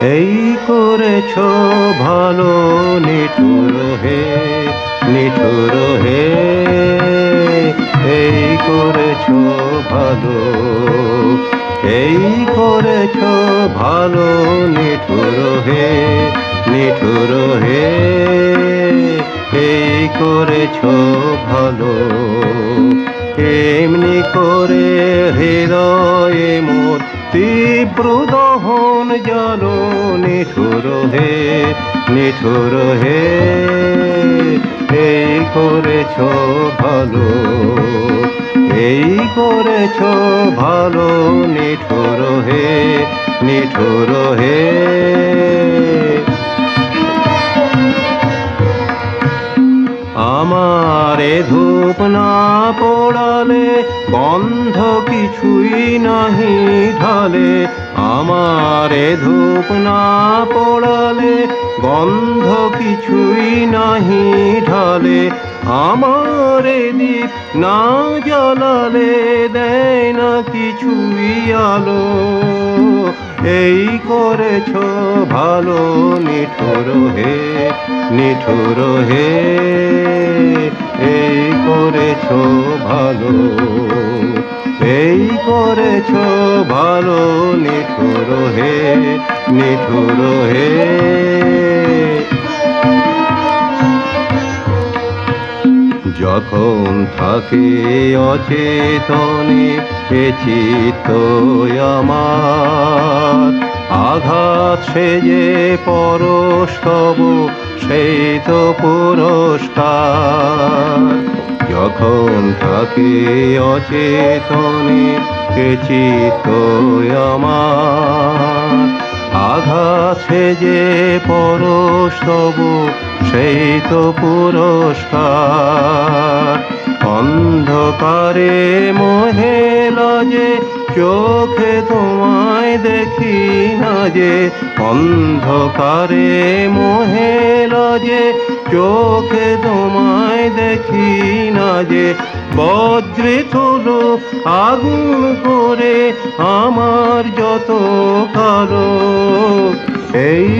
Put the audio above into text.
এই করেছ ভালো নিঠুর হে নিঠুর হে। এই করেছ ভালো, এই করেছ ভালো নিঠুর হে নিঠুর হে। এই করেছ ভালো, এমনি করে হৃদয়ে মোর তীব্র দহন জল নিঠুর হে নিঠুর হে, এই করেছ ভালো, এই করেছ ভালো, নিঠুর হে নিঠুর হে। আমারে পোড়ালে গন্ধ কিছুই নাহি ঢালে আমারে ধূপ না পড়ালে গন্ধ কিছুই নাহি ঢালে, আমার দীপ না জ্বালালে দেয় না কিছুই আলো। এই করেছ ভালো নিঠুর হে নিঠুর হে, এই করেছ ভালো, এই করেছ ভালো নিঠুর হে নিঠুর হে। যখন থাকে অচেতনে এ চিত্ত আমার। আঘাত সে যে পরশ তব, সেই তো পুরস্কার। যখন থাকে অচেতনে এ চিত্ত আমার। আঘাত সে যে পরশ তবু সেই তো পুরস্কার। অন্ধকারে মোহে লজে, চোখে তোমায় দেখি না যে। অন্ধকারে মোহে লজে, চোখে তোমায় দেখি না যে। বজ্রে আগুন করে আমার যত কালো এই